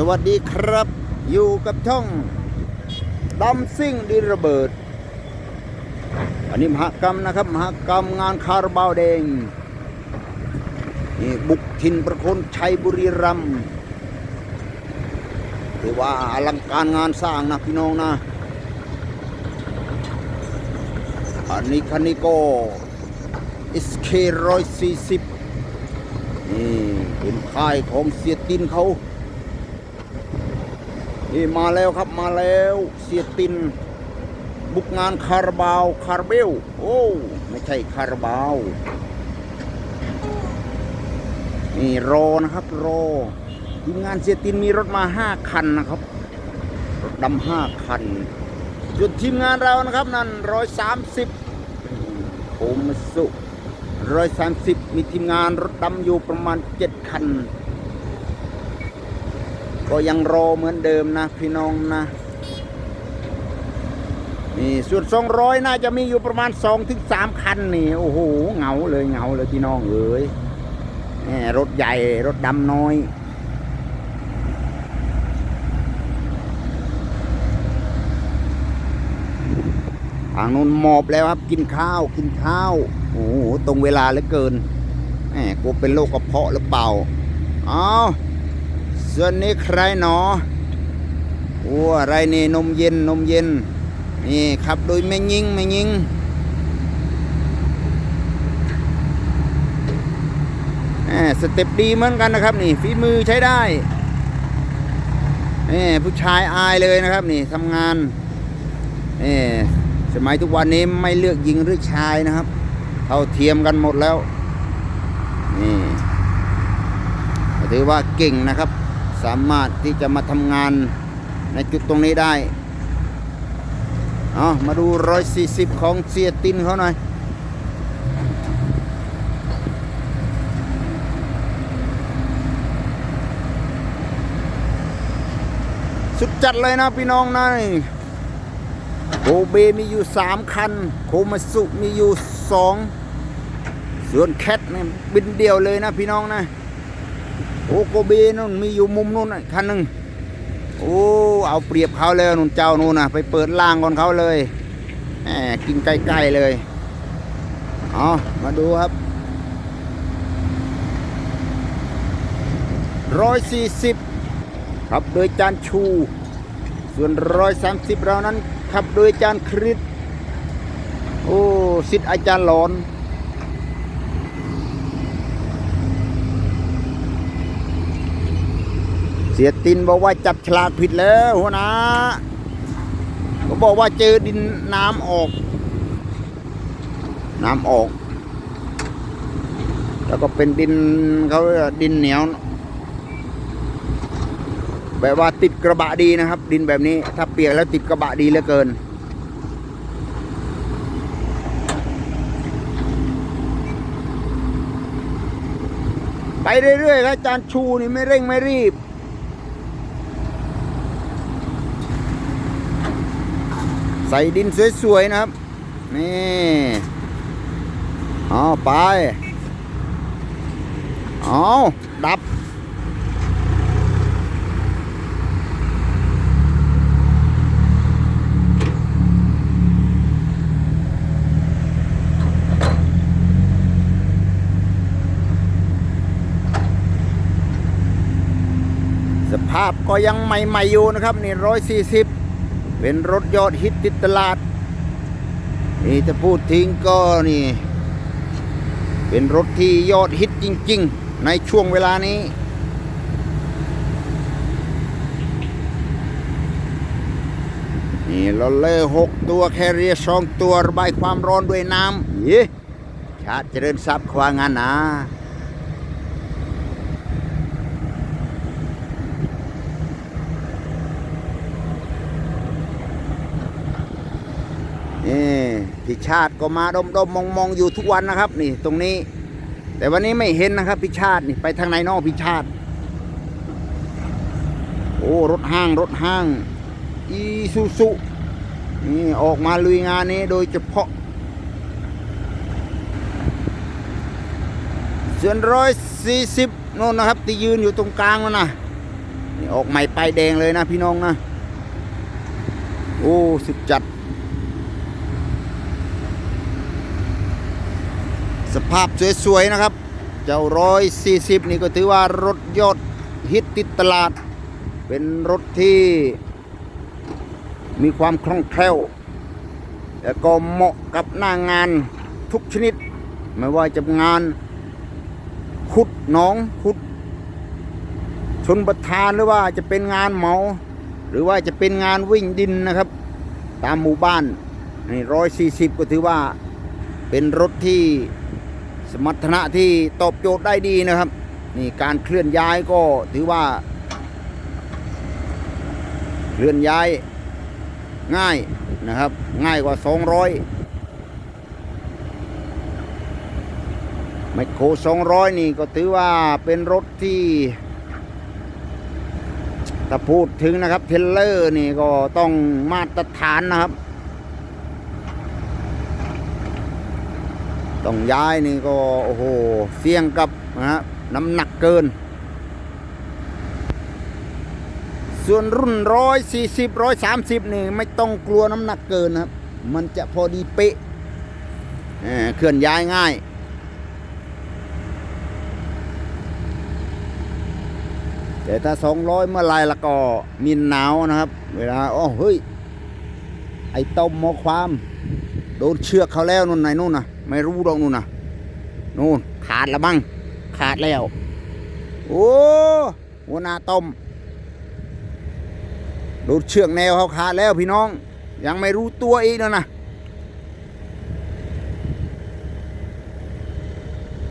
สวัสดีครับ อยู่กับช่องดำซิ่งดินระเบิด อันนี้มหกรรมนะครับ มหกรรมงานคาราบาวแดงนี่บุกถิ่นประคนชัยบุรีรัมย์ถือว่าอลังการงานสร้างนะพี่น้องนะ อันนี้คันนี้ก็ SK ร้อยสี่สิบนี่เป็นค่ายของเสียตินเขา นี่มาแล้วครับมาแล้วเสียติน บุกงานคาราบาวคาราเบล โอ้ไม่ใช่คาราบาวนี่รอนะครับรอทีมงานเสียตินมีรถมาห้าคันนะครับ รถดำห้าคันส่วนทีมงานเรานะครับ นั่นร้อยสามสิบโอมสุร้อยสามสิบมีทีมงานรถดำอยู่ประมาณเจ็ดคัน ก็ยังรอเหมือนเดิมนะพี่น้องนะนี่ส่วนสองร้อยน่าจะมีอยู่ประมาณสองถึงสามคันนี่โอ้โหเหงาเลยเหงาเลยพี่น้องเอ้ยแหมรถใหญ่รถดำน้อยทางนู้นหมอบแล้วครับกินข้าวกินข้าวโอ้โหตรงเวลาเหลือเกินแหมกูเป็นโรคกระเพาะหรือเปล่าอ้าว ส่วนนี้ใครหนอโอ้อะไรนี่นมเย็นนมเย็น นี่ขับโดยไม่ยิงไม่ยิงแหมสเต็ปดีเหมือนกันนะครับ นี่ฝีมือใช้ได้นี่ผู้ชายอายเลยนะครับ นี่ทำงานนี่สมัยทุกวันนี้ไม่เลือกหญิงหรือชายนะครับ เท่าเทียมกันหมดแล้ว นี่ถือว่าเก่งนะครับ สามารถที่จะมาทำงานในจุดตรงนี้ได้เอามาดูร้อยสี่สิบของเสียตินเขาหน่อยสุดจัดเลยนะพี่น้องนะนี่โกเบมีอยู่สามคัน โคมาสุมีอยู่สองส่วนแคทเนี่ยบินเดียวเลยนะพี่น้องนะ โอ้โกเบนู่นมีอยู่มุมนู่นน่ะคันหนึ่งโอ้เอาเปรียบเขาเลยนู่นเจ้านู่นนะไปเปิดล่างก่อนเขาเลยแหมกินใกล้ๆเลยเอามาดูครับร้อยสี่สิบครับโดยจานชู ส่วนร้อยสามสิบเรานั้นขับโดยจารย์คริสโอ้สิทธิ์อาจารย์หลอน สียตินบอกว่าจับฉลากผิดแล้วหัวนะก็บอกว่าเจอดินน้ำออก น้ำออก แล้วก็เป็นดินเขาเรียกว่าดินเหนียว แบบว่าติดกระบะดีนะครับ ดินแบบนี้ ถ้าเปียกแล้วติดกระบะดีเหลือเกิน ไปเรื่อยๆครับอาจารย์ชูนี่ไม่เร่งไม่รีบ ใส่ดินสวยๆนะครับ นี่เอาไปเอาดับ สภาพก็ยังใหม่ ๆ อยู่นะครับ นี่ร้อยสี่สิบ เป็นรถยอดฮิตติดตลาด นี่จะพูดทิ้งก็นี่ เป็นรถที่ยอดฮิตจริง ๆ ในช่วงเวลานี้ นี่ลอเลอร์หกตัวแคเรียสองตัวระบายความร้อนด้วยน้ำเย้ชาติเจริญทรัพย์ควางงานนะ นี่ พี่ชาติก็มาดมดมมองมองอยู่ทุกวันนะครับ นี่ตรงนี้ แต่วันนี้ไม่เห็นนะครับพี่ชาตินี่ไปทางไหนนอกพี่ชาติ โอ้รถห้างรถห้างอีซูซุนี่ออกมาลุยงานนี้โดยเฉพาะส่วนร้อยสี่สิบโน่นนะครับที่ยืนอยู่ตรงกลางนั่นนะนี่ออกใหม่ป้ายแดงเลยนะพี่น้องนะ โอ้ สุดจัด ภาพสวยๆนะครับ เจ้าร้อยสี่สิบนี่ก็ถือว่ารถยอดฮิตติดตลาด เป็นรถที่มีความคล่องแคล่วแล้วก็เหมาะกับหน้างานทุกชนิด ไม่ว่าจะงานขุดหนองขุดชนประทานหรือว่าจะเป็นงานเหมา หรือว่าจะเป็นงานวิ่งดินนะครับ ตามหมู่บ้านนี่ร้อยสี่สิบก็ถือว่าเป็นรถที่ สมรรถนะที่ตอบโจทย์ได้ดีนะครับนี่การเคลื่อนย้ายก็ถือว่า เคลื่อนย้ายง่ายนะครับ ง่ายกว่า 200ไมโคร200 นี่ก็ถือว่าเป็นรถที่ถ้าพูดถึงนะครับ เทเลอร์นี่ก็ต้องมาตรฐานนะครับ ต้องย้ายนี่ก็โอ้โหเสี่ยงกับนะฮะน้ำหนักเกิน ส่วนรุ่นร้อยสี่สิบร้อยสามสิบนี่ไม่ต้องกลัวน้ำหนักเกินนะครับ มันจะพอดีเป๊ะเออเคลื่อนย้ายง่ายแต่ถ้าสองร้อยเมื่อไรล้วก็มีหนาวนะครับ เวลาอ๋อเฮ้ย ไอ้ต้มมอความ โดนเชือกเขาแล้วนู่นไหนนู่นน่ะ ไม่รู้ดอกนู่นนะนู่นขาดล้วบ้างขาดแล้ว โอ้หัวหน้าต้มโดนเชือกแนวเขาขาดแล้วพี่น้อง ยังไม่รู้ตัวอีกนะนะ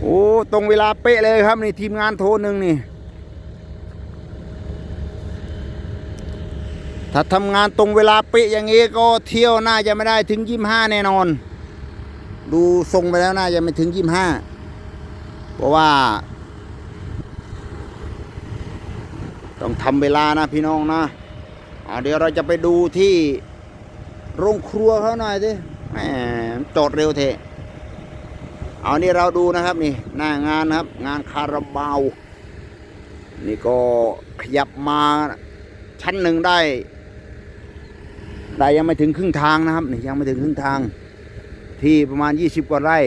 โอ้ตรงเวลาเป๊ะเลยครับนี่ทีมงานโทรหนึ่งนี่ถ้าทำงานตรงเวลาเป๊ะอย่างนี้ก็เที่ยวน่าจะไม่ได้ถึงยี่ห้าแน่นอน ดูทรงไปแล้วน่าจะไม่ถึงยี่ห้าเพราะว่า ต้องทำเวลานะพี่น้องนะอ่าเดี๋ยวเราจะไปดูที่โรงครัวเขาหน่อยสิแหมจอดเร็วเทะเอานี่เราดูนะครับนี่หน้างานนะครับ งานคาราบาว นี่ก็ขยับมาชั้นหนึ่งได้ ได้ยังไม่ถึงครึ่งทางนะครับนี่ยังไม่ถึงครึ่งทาง ที่ประมาณ 20 กว่าไร่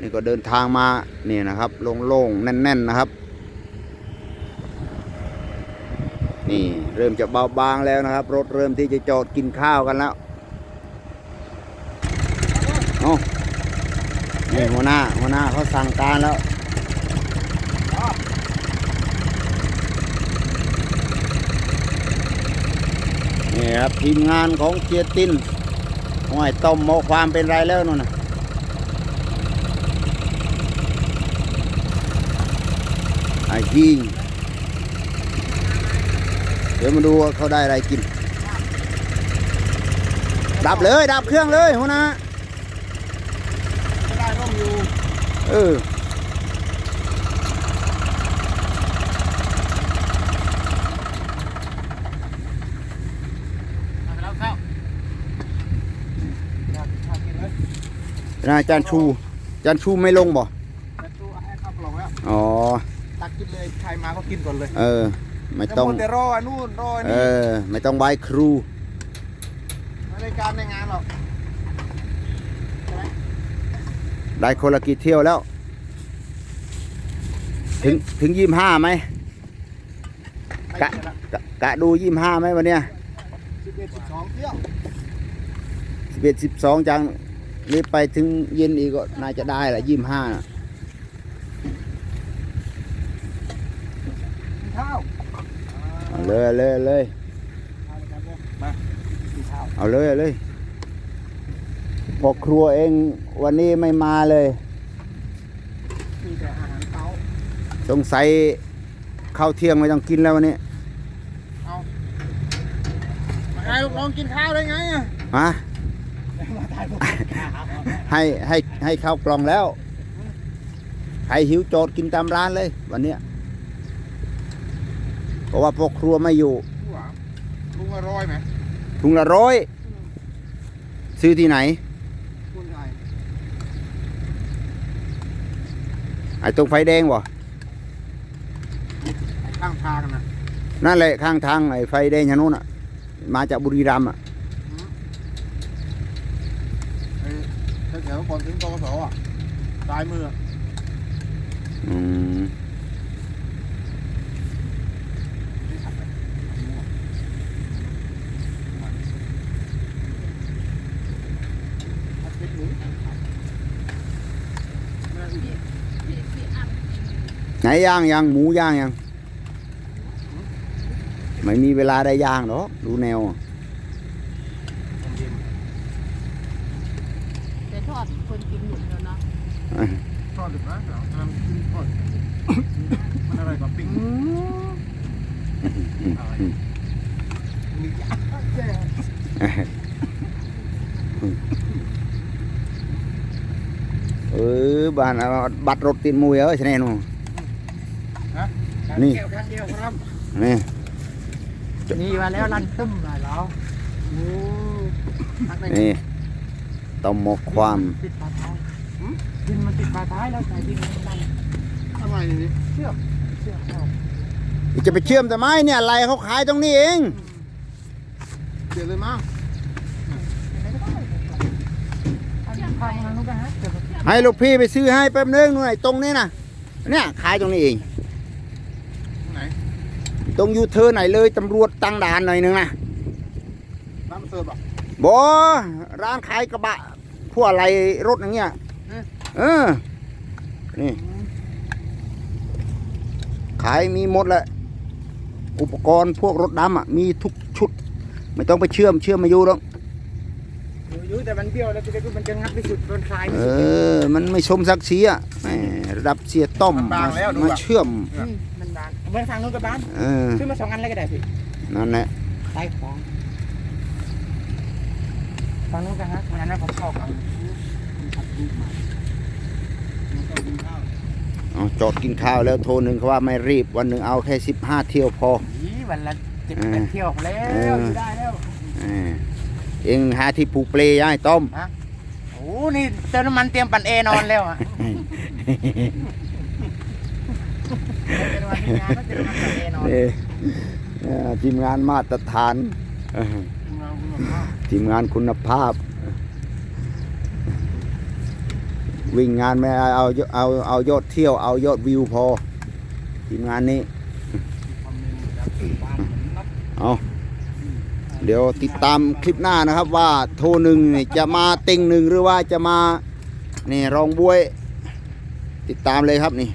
นี่ก็เดินทางมานี่นะครับโล่งๆแน่น ๆนะครับ นี่เริ่มจะเบาบางแล้วนะครับ รถเริ่มที่จะจอดกินข้าวกันแล้วเอานี่หัวหน้าหัวหน้าเขาสั่งการแล้วนี่ครับทีมงานของเจียติน ห้อยต้มหมอความเป็นไรแล้วนู่นนะไอ้ยิงเดี๋ยวมาดูว่าเขาได้อะไรกิน ดับเลย ดับเครื่องเลยหัวหน้าไม่ได้ร่มอยู่ เออ มาแล้วเข้าอยากอยากกินเลย นะอาจารย์ชูอาจารย์ชูไม่ลงบ่แต่ตู้ให้เข้ากล่องแล้วอ๋อ ตักกินเลย ใครมาก็กินก่อนเลย เออ ไม่ต้องจะมัวแต่รออันนู่นรออันเอนี้อไม่ต้องไว้ครูไม่ได้การในงานหรอกใช่ไหมได้คนละกี่เที่ยวแล้ว ถึงถึงยี่ห้าไหมไปกะเสร็จละกะกะดูยี่ห้าไหมวันเนี้ยสิบเอ็ดสิบสองเที่ยวสิบเอ็ดสิบสองจัง นี่ไปถึงเย็นอีกก็น่าจะได้แหละยี่ห้ากินข้าวเอาเลยเอาเลยเอาเลยข้าวกันเลยมากินข้าวเอาเลยเอาเลยพอครัวเองวันนี้ไม่มาเลยมีแต่อาหารเช้าสงสัยข้าวเที่ยงไม่ต้องกินแล้ววันนี้เอามาไงลูกน้องกินข้าวได้ไงอะ ให้ให้ให้ข้าวกล่องแล้ว ใครหิวโจทย์กินตามร้านเลย วันเนี้ยเพราะว่าพวกครัวไม่อยู่ลุงอร่อยไหมถุงละร้อย ซื้อที่ไหนคุณไงไอ้ตรงไฟแดงบ่ข้างทางนะอนั่นแหละข้างทางไอ้ไฟแดงชนนู้นอะ มาจากบุรีรัมย์อะ ไอ้แถวๆ ก่อนถึงตกสอะซ้ายมืออะอืมไหนย่างยังหมูย่างยัง ไม่มีเวลาได้ย่างหรอกดูแนวอะ แต่ ทอดคนกินหมดแล้วเนาะทอดดึกนะเดี๋ยวทำกินทอดมันอะไรกับปิ้งอะไรมียาแจ้งเออบ้านเอาบัตรรถติดมวยเอ้ยใช่แน่นูฮะนี่แก้วครั้งเดียวครับนี่นี่มาแล้วรันตึ้มเลยแล้วโอ้ทักได้ไงนี่ ต้มหมกความติดปลาท้ายดินมันติดปลาท้ายแล้วใส่ดินมันดันอะไรนี่เชือกเชือกเข้าจะไปเชื่อมแต่ไม้เนี่ยไรเขาขายตรงนี้เองเดี๋ยวเลยมากันฮะเดี๋ยวผมให้ลูกพี่ไปซื้อให้แป๊บนึงนู่นไอ้ตรงนี้นะเนี่ยขายตรงนี้เองตรงยูเทิร์ไหนเลยตำรวจตั้งด่านหน่อยนึงนะน้ำเสิร์ฟอะบอร้านขายกระบะ วกอะไรรถอย่างเงี้ยเอ๊ะเออ นี่ ขายมีหมดแหละ อุปกรณ์พวกรถดำอะ มีทุกชุด ไม่ต้องไปเชื่อมเชื่อมมาอยู่หรอกอยู่แต่มันเบี้ยวแล้วจะได้มันจะงัดที่สุดโดนคลายเออ มันไม่สมศักดิ์ศรีอะแหมระดับเสียต้อมมามาเชื่อมมันบางเบื้องทางนู้นกับบ้านเออซื้อมาสองอันเลยก็ได้พี่นั่นแหละใต้ของฝั่งนู้นกันฮะวันนั้นผมชอบเอา เอาจอดกินข้าวแล้วโทรหนึ่งเขาว่าไม่รีบวันหนึ่งเอาแค่สิบห้าเที่ยวพออีวันละเจ็ดแปดเที่ยวแล้วเอออยู่ได้แล้วเออเองหาที่ผูกเปลย้ายต้มโอ้นี่เติมน้ำมันเตรียมปั่นเอนอนแล้วอะเติมน้ำมันที่งานก็เติมน้ำมันปั่นเอนอนนี่เอ่อทีมงานมาตรฐานเออเราคุณภาพทีมงานคุณภาพ วิ่งงานไม่เอาเอาเอาเอายอดเที่ยวเอายอดวิวพอทีมงานนี้เอาเดี๋ยวติดตามคลิปหน้านะครับว่าโทรหนึ่งจะมาติงหนึ่งหรือว่าจะมานี่รองบวย ติดตามเลยครับนี่